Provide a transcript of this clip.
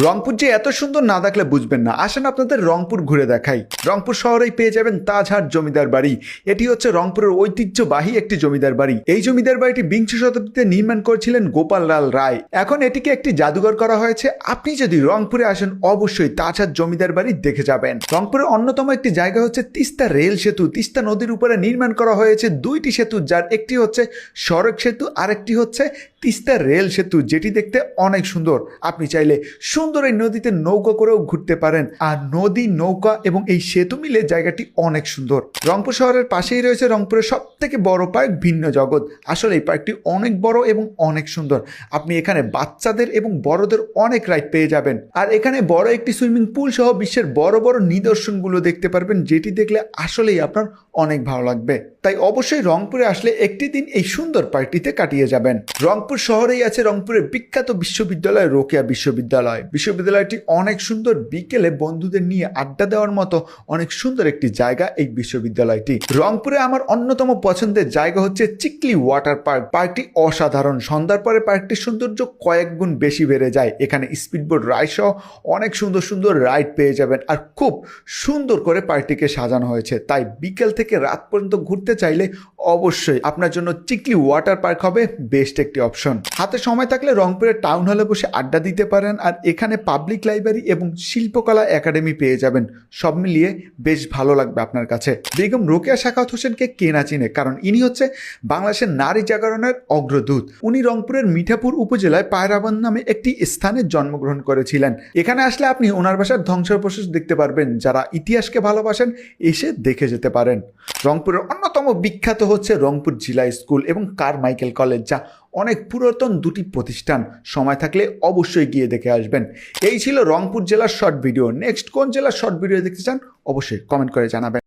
রংপুর যে এত সুন্দর না দেখলে বুঝবেন না। আসেন আপনাদের রংপুর ঘুরে দেখাই। রংপুর শহরেই পেয়ে যাবেন তাজহাট জমিদার বাড়ি। এটি হচ্ছে রংপুরের ঐতিহ্যবাহী একটি জমিদার বাড়ি। এই জমিদার বাড়িটি বিংশ শতাব্দীতে নির্মাণ করেছিলেন গোপাল লাল রায়। এখন এটিকে একটি জাদুঘর করা হয়েছে। আপনি যদি রংপুরে আসেন, অবশ্যই তাজহাট জমিদার বাড়ি দেখে যাবেন। রংপুরের অন্যতম একটি জায়গা হচ্ছে তিস্তা রেল সেতু। তিস্তা নদীর উপরে নির্মাণ করা হয়েছে দুইটি সেতু, যার একটি হচ্ছে সড়ক সেতু, আরেকটি হচ্ছে তিস্তা রেল সেতু, যেটি দেখতে অনেক সুন্দর। আপনি চাইলে সুন্দর এই নদীতে নৌকা করেও ঘুরতে পারেন। আর নদী, নৌকা এবং এই সেতু মিলে জায়গাটি অনেক সুন্দর। রংপুর শহরের পাশেই রয়েছে রংপুরের সব থেকে বড় পার্ক ভিন্ন জগৎ। আসলে এই পার্কটি অনেক বড় এবং অনেক সুন্দর। আপনি এখানে বাচ্চাদের এবং বড়দের অনেক রাইড পেয়ে যাবেন। আর এখানে বড় একটি সুইমিং পুল সহ বিশ্বের বড় বড় নিদর্শনগুলো দেখতে পারবেন, যেটি দেখলে আসলেই আপনার অনেক ভালো লাগবে। তাই অবশ্যই রংপুরে আসলে একটি দিন এই সুন্দর পার্কটিতে কাটিয়ে যাবেন। রংপুর শহরেই আছে রংপুরের বিখ্যাত বিশ্ববিদ্যালয় রোকেয়া বিশ্ববিদ্যালয়। বিশ্ববিদ্যালয়টি অনেক সুন্দর বিকেলে বন্ধুদের নিয়ে আড্ডা দেওয়ার মতো অনেক সুন্দর একটি জায়গা এই বিশ্ববিদ্যালয়টি। রংপুরে আমার অন্যতম পছন্দের জায়গা হচ্ছে চিকলি ওয়াটার পার্ক। পার্কটি অসাধারণ। সন্ধ্যার পরে পার্কটির সৌন্দর্য কয়েক গুণ বেশি বেড়ে যায়। এখানে স্পিডবোট রাইড সহ অনেক সুন্দর সুন্দর রাইড পেয়ে যাবেন আর খুব সুন্দর করে পার্কটিকে সাজানো হয়েছে। তাই বিকেল থেকে রাত পর্যন্ত ঘুরতে চাইলে অবশ্যই আপনার জন্য চিকলি ওয়াটার পার্ক হবে বেস্ট একটি অপশন। হাতে সময় থাকলে রংপুরের টাউন হলে বসে আড্ডা দিতে পারেন আর এখানে পাবলিক লাইব্রেরি এবং শিল্পকলা একাডেমি পেয়ে যাবেন। সব মিলিয়ে বেশ ভালো লাগবে আপনার কাছে। বেগম রোকেয়া শাখাত হোসেনকে কে না চিনে? কারণ ইনি হচ্ছে বাংলাদেশের নারী জাগরণের অগ্রদূত। উনি রংপুরের মিঠাপুর উপজেলায় পায়রাবন নামে একটি স্থানে জন্মগ্রহণ করেছিলেন। এখানে আসলে আপনি ওনার বাসার ধ্বংসাবশেষ দেখতে পারবেন। যারা ইতিহাসকে ভালোবাসেন, এসে দেখে যেতে পারেন। রংপুরের অন্যতম বিখ্যাত হচ্ছে রংপুর জেলা স্কুল এবং কার মাইকেল কলেজ, যা অনেক পুরাতন দুটি প্রতিষ্ঠান। সময় থাকলে অবশ্যই গিয়ে দেখে আসবেন। এই ছিল রংপুর জেলার শর্ট ভিডিও। নেক্সট কোন জেলার শর্ট ভিডিও দেখতে চান, অবশ্যই কমেন্ট করে জানাবেন।